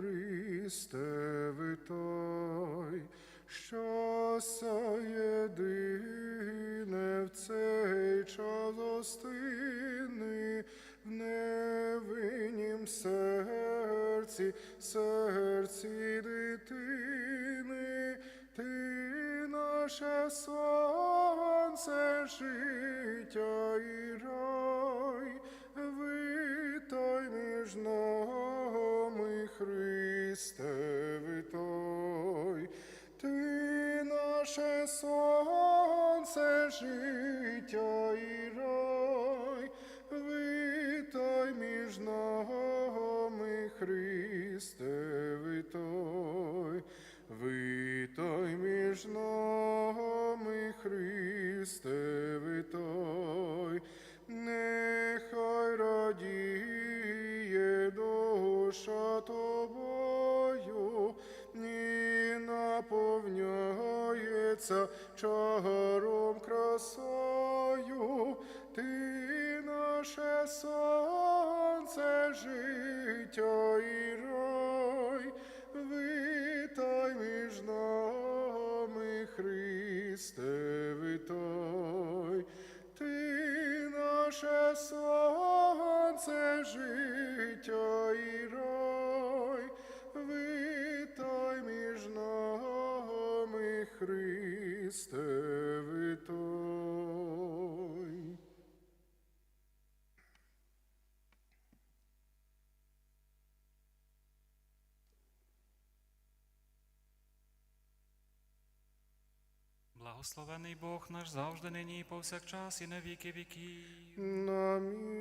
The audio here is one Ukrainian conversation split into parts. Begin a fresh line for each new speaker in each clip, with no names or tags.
Христе, витай, щастя єдине в цей час остини, в невиннім серці, серці дитини, ти наше сонце життя і рай, Христе, витай, ти наше сонце життя і рай, витай між нами, Христе, витай, витай між нами, Христе, наповняється чаром красою, ти наше сонце життя і рай, витай між нами, Христе, витай, ти наше сонце життя і рай, Христе, витай.
Благословений Бог наш завжди нині і повсякчас і на віки віків.
Амінь.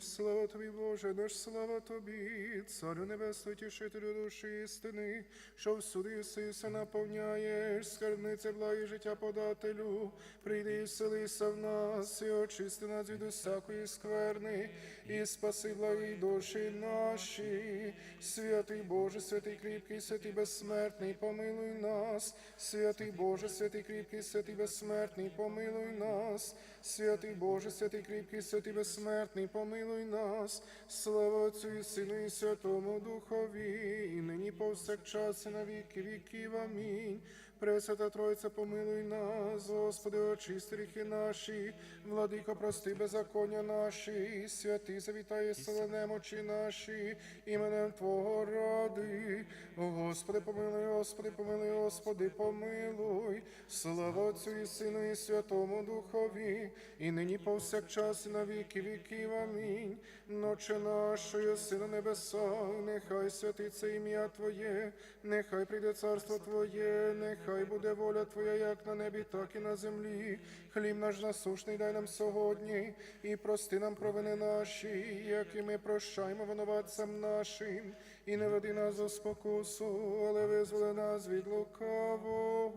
Слава тобі, Боже, наш слава тобі, Царю Небесний, тішителю душі істини, що всюди си все наповняєш, скарбнице благі життя подателю, прийди і вселися в нас, і очисти нас від усякої скверни, і спаси благі душі наші. Святий Боже, святий кріпкий, святий безсмертний, помилуй нас, святий Боже, святий кріпкий, святий безсмертний, помилуй нас, святий Боже, святий кріпкий, святий безсмертний, помилуй нас, слава Отцю і Сину і Святому Духові, і нині повсякчас і на віки віків. Амінь. Пресвята Тройця, помилуй нас, Господи, очисти гріхи наші, владико, прости беззаконня наші, святий завітає сила немочі наші, іменем Твого ради. Господи, помилуй, Господи, помилуй, Господи, помилуй. Слава Отцю і Сину і Святому Духові, і нині повсякчас і на віки віків. Амінь. Ноче нашої, Сина Небеса, нехай святиться ім'я Твоє, нехай прийде царство Твоє, нехай буде воля Твоя, як на небі, так і на землі. Хліб наш насушний дай нам сьогодні, і прости нам провини наші, як і ми прощаємо винуватцям нашим, і не веди нас у спокусу, але визволи нас від лукавого.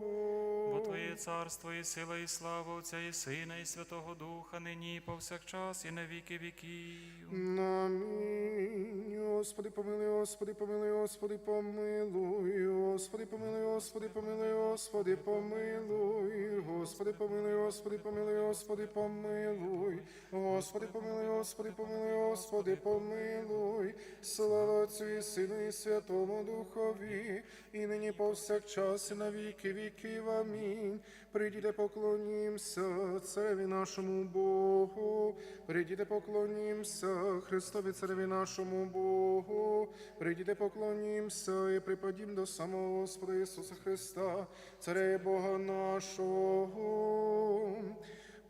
Бо Твоє царство і сила, і слава Отця і Сина, і Святого Духа, нині і повсякчас, і на віки віків.
Амінь. Господи, помилуй, Господи, помилуй, Господи, помилуй, Господи, помилуй, Господи, помилуй, Господи, помилуй, Господи, помилуй, Господи, помилуй, Господи, помилуй, Господи, помилуй, Господи, помилуй, Господи, помилуй, слава Отцю і Сину і Святому Духові, і нині повсякчас і на віки віків. Амінь. Прийдіте, поклонімся цареві нашому Богу, прийдіте, поклонімся Христові цареві нашому Богу, прийдіте, поклонімся і припадім до самого Господа Ісуса Христа, царя Бога нашого.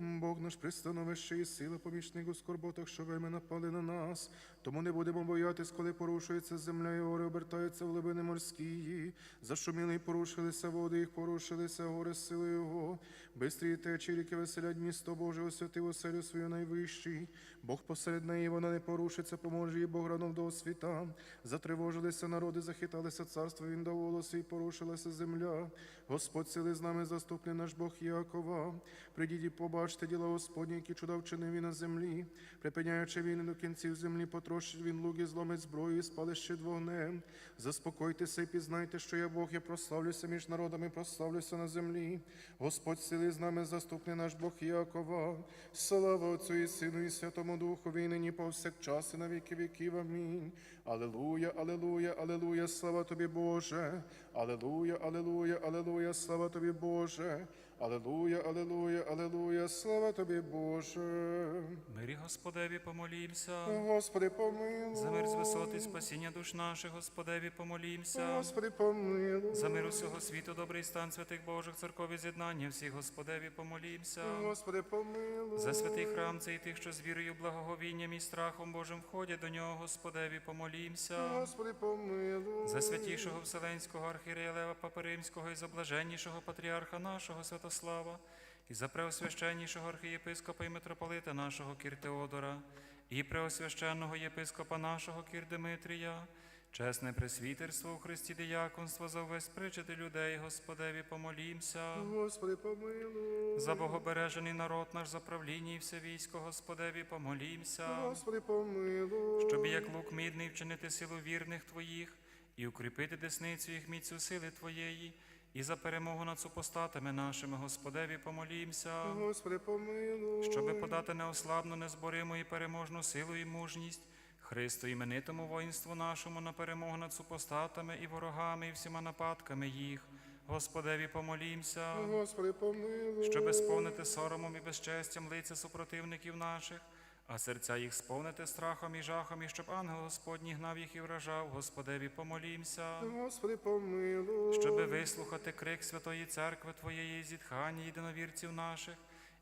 Бог наш пристановище і сила помічник у скорботах, що вельми напали на нас. Тому не будемо боятись, коли порушується земля, і гори обертаються в глибини морські. Зашуміли і порушилися води, їх порушилися гори сили Його. Бистрі течі ріки веселять місто Боже, освятив оселю свою найвищий. Бог посеред неї, вона не порушиться, поможе їй Бог ранув до світа. Затривожилися народи, захиталися царство, він дав волоси і порушилася земля. Господь сили з нами заступний наш Бог Якова. Придіть і побачте. Бачите діла Господні, які чуда вчинив на землі, припиняючи війни до кінців землі, потрошить він луги, зломить зброю і спалить щит вогнем. Заспокойтеся і пізнайте, що я Бог, я прославлюся між народами, прославлюся на землі. Господь сили з нами, заступний наш Бог Якова. Слава Отцю і Сину і Святому Духові, і нині повсякчас і на віки віків. Амінь. Алелуя, алелуя, алелуя, слава тобі, Боже. Алелуя, алелуя, алелуя, слава тобі, Боже. Алелуя, алелуя, алелуя, слава тобі, Боже.
Мирі Господеві помолімся.
Господи, помилуй.
За мир з висоти спасіння душ наших, Господеві помолімся.
Господи, помилуй.
За мир усього світу, добрий стан святих Божих, церкові з'єднання всіх, Господеві помолімся.
Господи, помилуй.
За святий храм цей тих, що з вірою, благоговінням і страхом Божим входять до нього, Господеві помолімся.
Господи, помилуй.
За святішого Вселенського архієрея Лева Папи Римського і за блаженнішого патріарха нашого Святослава, і за преосвященнішого архієпископа і митрополита нашого Кір Теодора, і преосвященного єпископа нашого Кір Димитрія, чесне пресвітерство у Христі діяконство за увесь причити людей, Господеві помолімся.
Господи, помилуй.
За богобережений народ наш за правління і все військо, Господеві помолімся.
Господи, помилуй.
Щоб як лук мідний вчинити силу вірних Твоїх, і укріпити десницю їх міцю сили Твоєї, і за перемогу над супостатами нашими, Господеві, помолімся,
Господи, помилуй.
щоби подати неослабну, незбориму і переможну силу і мужність, Христу іменитому воїнству нашому на перемогу над супостатами і ворогами, і всіма нападками їх. Господеві, помолімся,
Господи, помилуй.
щоби сповнити соромом і безчестям лиця супротивників наших, а серця їх сповнити страхом і жахом, і щоб ангел Господній гнав їх і вражав, Господеві помолімся,
Господи, помилуй.
щоби вислухати крик Святої Церкви Твоєї і зітхання єдиновірців наших,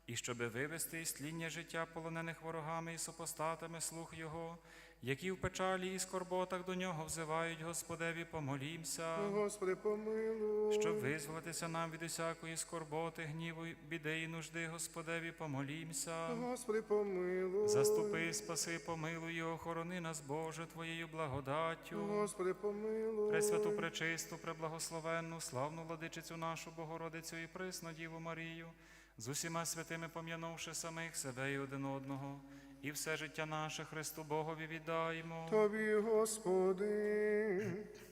і щоби вивести із тління життя полонених ворогами і супостатами слух Його, які в печалі і скорботах до нього взивають, Господеві помолімся.
Господи, помилуй.
Щоб визволитися нам від усякої скорботи, гніву, біди і нужди, Господеві, помолімся.
Господи, помилуй.
Заступи, спаси, помилуй і охорони нас, Боже, Твоєю благодаттю.
Господи, помилуй.
Пресвяту, пречисту, преблагословенну, славну владичицю нашу Богородицю і присну Діву Марію, з усіма святими пом'янувши самих себе і один одного, і все життя наше Христу Богові віддаємо.
Тобі, Господи.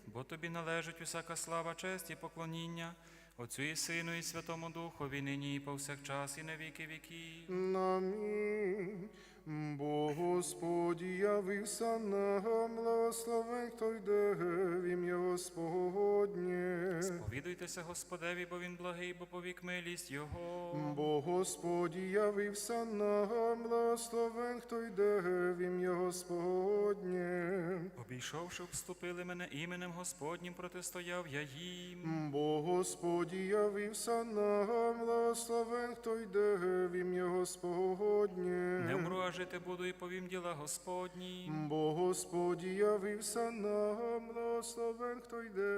Бо тобі належить усяка слава, честь і поклоніння, Отцю і Сину, і Святому Духові, нині і повсякчас, і на віки віків.
Амінь. Бо Господь явився нам, благословен, хто йде в ім'я Господнє.
Сповідуйтеся Господеві, бо він благий, бо повік милість Його.
Бо Господь явився нам, благословен, хто йде в ім'я Господнє.
Обійшовши, вступили мене іменем Господнім, протистояв я їм.
Бо Господь явився нам, благословен, хто йде в ім'я Господнє.
Не вмру, а жити буду і повім діла Господні.
Бо Господь явився нам, благословен, хто йде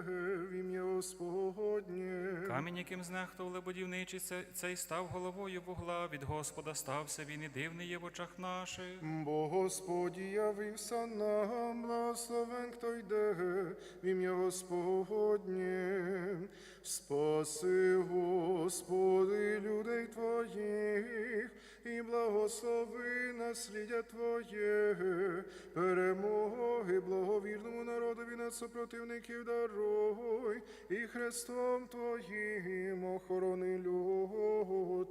в ім'я Господнє.
Камінь, яким знехтували будівничі, це- цей став головою вугла. Від Господа стався він і дивний є в очах наших.
Бо Господь явився нам, благословен, хто йде в ім'я Господнє. Спаси, Господи, людей Твоїх, і благослови наслідя Твоє, перемоги благовірному народові над супротивників даруй, і Христом Твоїм охорони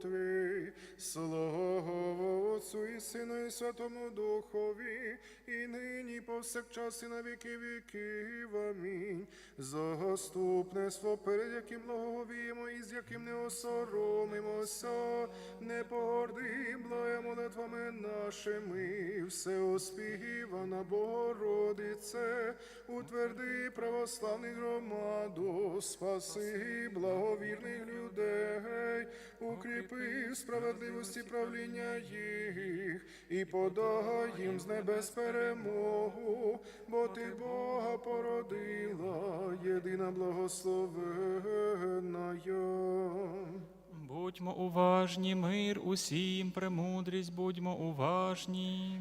Твій. Слава Отцю і Сину і Святому Духові, і нині, повсякчас, і на віки віків. Амінь. Заступництво, перед яким благовіємо і з яким не осоромимося, не погордим, благе молитвами нашими, все оспівана Богородице, утверди православних громаду, спаси благовірних людей, укріпи справедливості правління їх і подай їм з небес перемогу, бо ти Бога породила, єдина благословенна.
Будьмо уважні, мир усім, премудрість, будьмо уважні.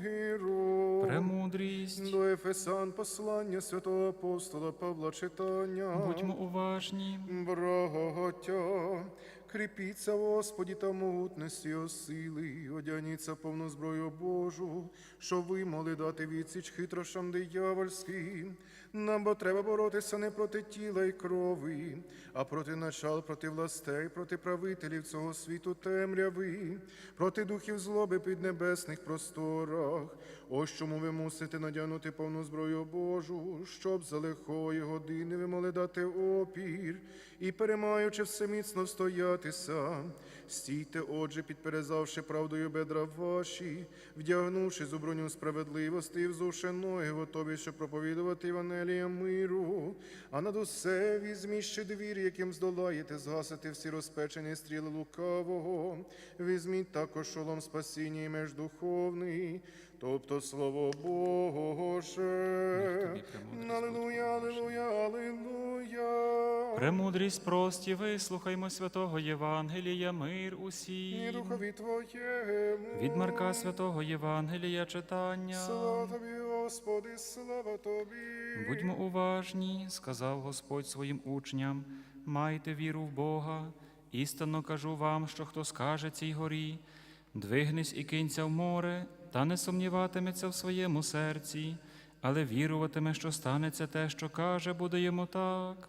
миру.
Премудрість.
До Ефесан послання святого апостола Павла читання.
Будьмо уважні.
Браготя, кріпіться Господі та могутності його сили, одягніться повну зброю Божу, щоб ви могли дати відсіч хитрошам диявольським. Нам бо треба боротися не проти тіла й крові, а проти начал, проти властей, проти правителів цього світу темряви, проти духів злоби під небесних просторах. Ось чому ви мусите надягнути повну зброю Божу, щоб за лихої години ви могли дати опір і, перемаючи все міцно встоятися. Стійте, отже, підперезавши правдою бедра ваші, вдягнувши у броню справедливості і взувши ноги, готові, щоб проповідувати Євангелія миру, а над усе візьміть ще двір, яким здолаєте, згасити всі розпечені стріли лукавого, візьміть також шолом спасіння і меж духовний, тобто слово Боже. Аллилуйя, аллилуйя, аллилуйя.
Премудрість прості, вислухаймо святого Євангелія, мир
І духові Твоєму.
Від Марка святого Євангелія читання.
Слава Тобі, Господи, слава Тобі.
Будьмо уважні, сказав Господь своїм учням, майте віру в Бога. Істинно кажу вам, що хто скаже цій горі, двигнись і кинься в море, та не сумніватиметься в своєму серці, але віруватиме, що станеться те, що каже, буде йому так.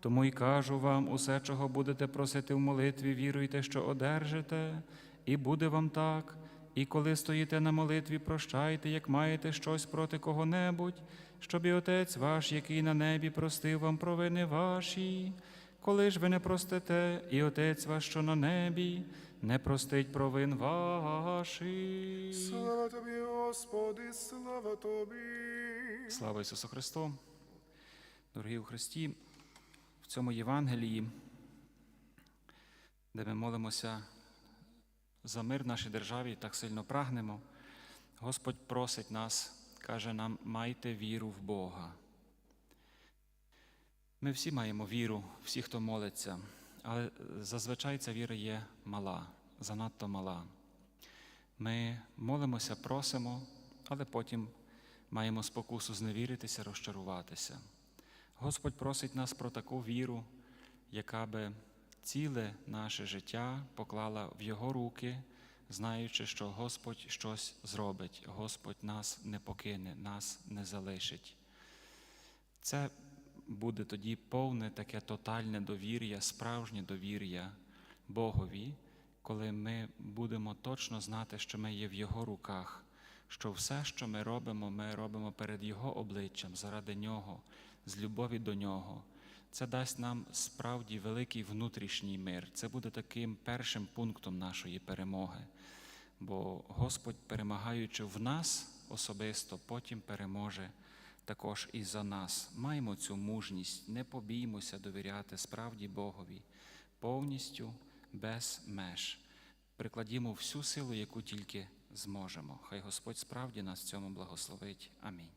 Тому й кажу вам, усе, чого будете просити в молитві, віруйте, що одержите, і буде вам так. І коли стоїте на молитві, прощайте, як маєте щось проти кого-небудь, щоб і Отець ваш, який на небі, простив вам провини ваші. Коли ж ви не простите, і Отець ваш, що на небі, не простить провин ваших.
Слава Тобі, Господи, слава Тобі.
Слава Ісусу Христу! Дорогі у Христі, в цьому Євангелії, де ми молимося за мир в нашій державі і так сильно прагнемо, Господь просить нас, каже нам, майте віру в Бога. Ми всі маємо віру, всі, хто молиться, але зазвичай ця віра є мала, занадто мала. Ми молимося, просимо, але потім маємо спокусу зневіритися, розчаруватися. Господь просить нас про таку віру, яка би ціле наше життя поклала в Його руки, знаючи, що Господь щось зробить, Господь нас не покине, нас не залишить. Це буде тоді повне таке тотальне довір'я, справжнє довір'я Богові, коли ми будемо точно знати, що ми є в Його руках, що все, що ми робимо, ми робимо перед Його обличчям, заради Нього, з любові до Нього. Це дасть нам справді великий внутрішній мир. Це буде таким першим пунктом нашої перемоги. Бо Господь, перемагаючи в нас особисто, потім переможе також і за нас. Маємо цю мужність, не побіймося довіряти справді Богові повністю без меж. Прикладімо всю силу, яку тільки зможемо. Хай Господь справді нас в цьому благословить. Амінь.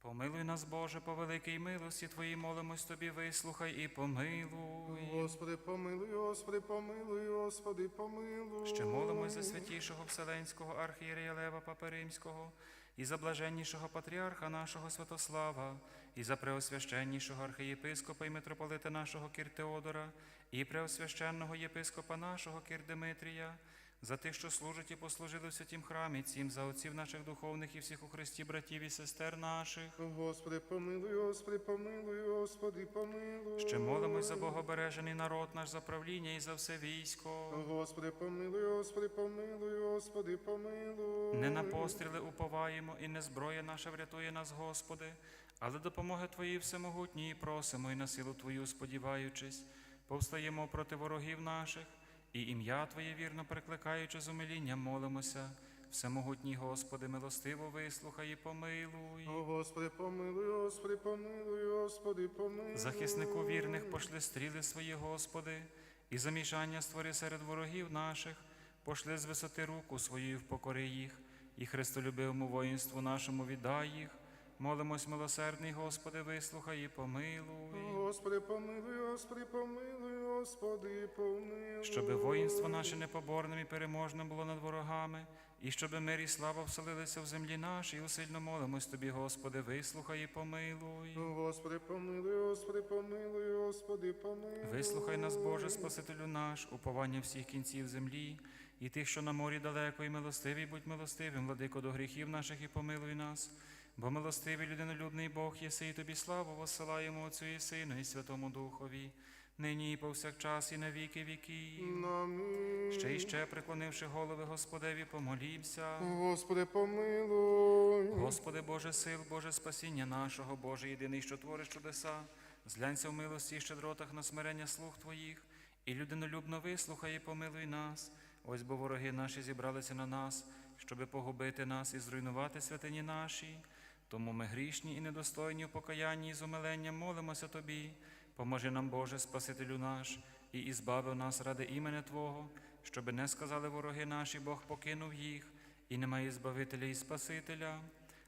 Помилуй нас, Боже, по великій милості Твоїй молимось Тобі, вислухай і помилуй.
Господи, помилуй, Господи, помилуй, Господи, помилуй.
Ще молимось за святішого Вселенського архієрея Лева Папи Римського, і за блаженнішого патріарха нашого Святослава, і за преосвященнішого архієпископа і митрополита нашого Кір Теодора, і преосвященного єпископа нашого Кір Димитрія, за тих, що служать і послужили в святім храмі, цім за отців наших духовних і всіх у Христі братів і сестер наших.
Господи, помилуй, Господи, помилуй, Господи, помилуй.
Ще молимось за богобережений народ наш, за правління і за все військо.
Господи, помилуй, Господи, помилуй, Господи, помилуй.
Не на постріли уповаємо, і не зброя наша врятує нас, Господи, але допомоги Твої всемогутньої просимо, і на силу Твою сподіваючись, повстаємо проти ворогів наших, і ім'я Твоє вірно прикликаючи з умилінням молимося, Всемогутній Господи, милостиво вислухай і помилуй.
О, Господи, помилуй, Господи, помилуй, Господи, помилуй.
Захиснику вірних пошли стріли свої, Господи, і замішання створи серед ворогів наших, пошли з висоти руку свою впокори їх, і Христолюбивому воїнству нашому віддай їх. Молимось, милосердний, Господи, вислухай і помилуй.
Господи, помилуй, Господи, помилуй, Господи, помилуй.
Щоби воїнство наше непоборним і переможним було над ворогами, і щоби мир і слава вселилися в землі нашій, усильно молимось Тобі, Господи, вислухай і помилуй.
Господи, помилуй, Господи, помилуй, Господи, помилуй.
Вислухай нас, Боже, Спасителю наш, уповання всіх кінців землі, і тих, що на морі далеко, і милостиві, будь милостивим, владико до гріхів наших, і помилуй нас. Бо милостивий людинолюбний Бог єси, і тобі славу воссилаємо Отцю і Сину, і Святому Духові, нині і повсякчас, і на віки віків.
Амінь.
Ще й ще, преклонивши голови Господеві, помолімся.
Господи, помилуй.
Господи Боже сил, Боже спасіння нашого, Боже єдиний, що твориш чудеса, зглянься в милості і щедротах на смирення слуг Твоїх, і людинолюбно вислухай і помилуй нас. Ось бо вороги наші зібралися на нас, щоби погубити нас і зруйнувати святині наші. Тому ми грішні і недостойні в покаянні і з умиленням молимося Тобі. Поможи нам, Боже, Спасителю наш, і ізбави нас ради імені Твого, щоби не сказали вороги наші, Бог покинув їх, і немає Збавителя і Спасителя.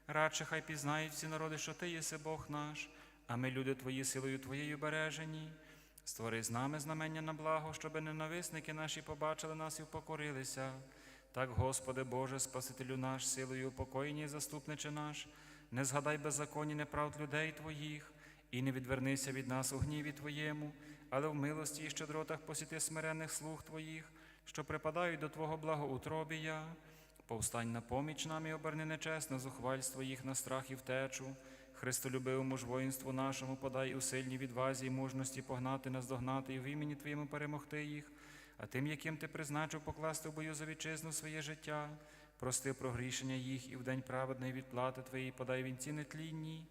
Радше хай пізнають всі народи, що Ти єси Бог наш, а ми, люди Твої, силою Твоєю бережені. Створи з нами знамення на благо, щоби ненависники наші побачили нас і впокорилися. Так, Господи Боже, Спасителю наш, силою упокоєння і заступниче наш, не згадай беззаконні неправд людей Твоїх, і не відвернися від нас у гніві Твоєму, але в милості і щедротах посіти смиренних слуг Твоїх, що припадають до Твого благоутробія. Повстань на поміч нам і оберни нечесне зухвальство їх на страх і втечу. Христолюбивому ж воїнству нашому подай у сильній відвазі і мужності погнати, наздогнати і в імені Твоєму перемогти їх, а тим, яким ти призначив покласти в бою за вітчизну своє життя, прости прогрішення їх і в день праведної відплати Твоєї подай вінці нетлінній,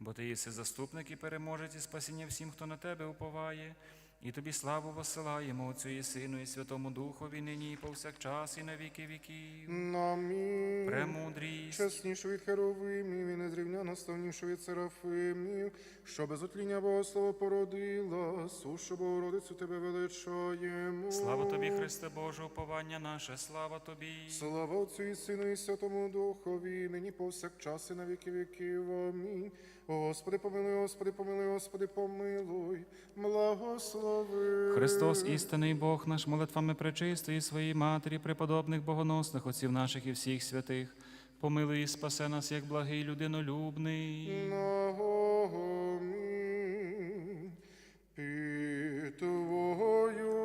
бо Ти єси заступник і переможець і спасіння всім, хто на тебе уповає. І тобі славу посилаємо Отцю і Сину, і Святому Духові, нині і повсякчас, і на віки віків.
Амінь.
Премудрість.
Чеснішу від херовимів і незрівняно ставнішу від серафимів, що без отління Богослова породила, сушу Богородицю тебе величаємо.
Слава тобі, Христе Боже, уповання наше, слава тобі.
Слава Отцю і Сину, і Святому Духові, нині повсякчас і на віки віків. Амінь. Господи, помилуй, Господи, помилуй, Господи, помилуй, благослови.
Христос, істинний Бог наш, молитвами пречистої своїй матері, преподобних богоносних отців наших і всіх святих, помилуй і спасе нас, як благий людинолюбний.
Нагомі під Твою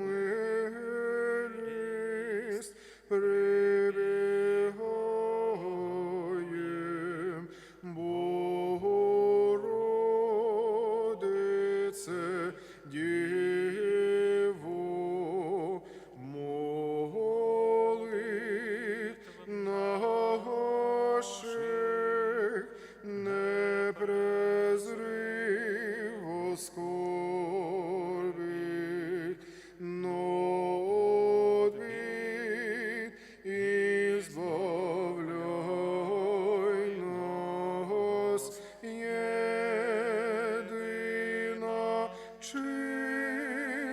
милість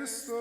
Cristo.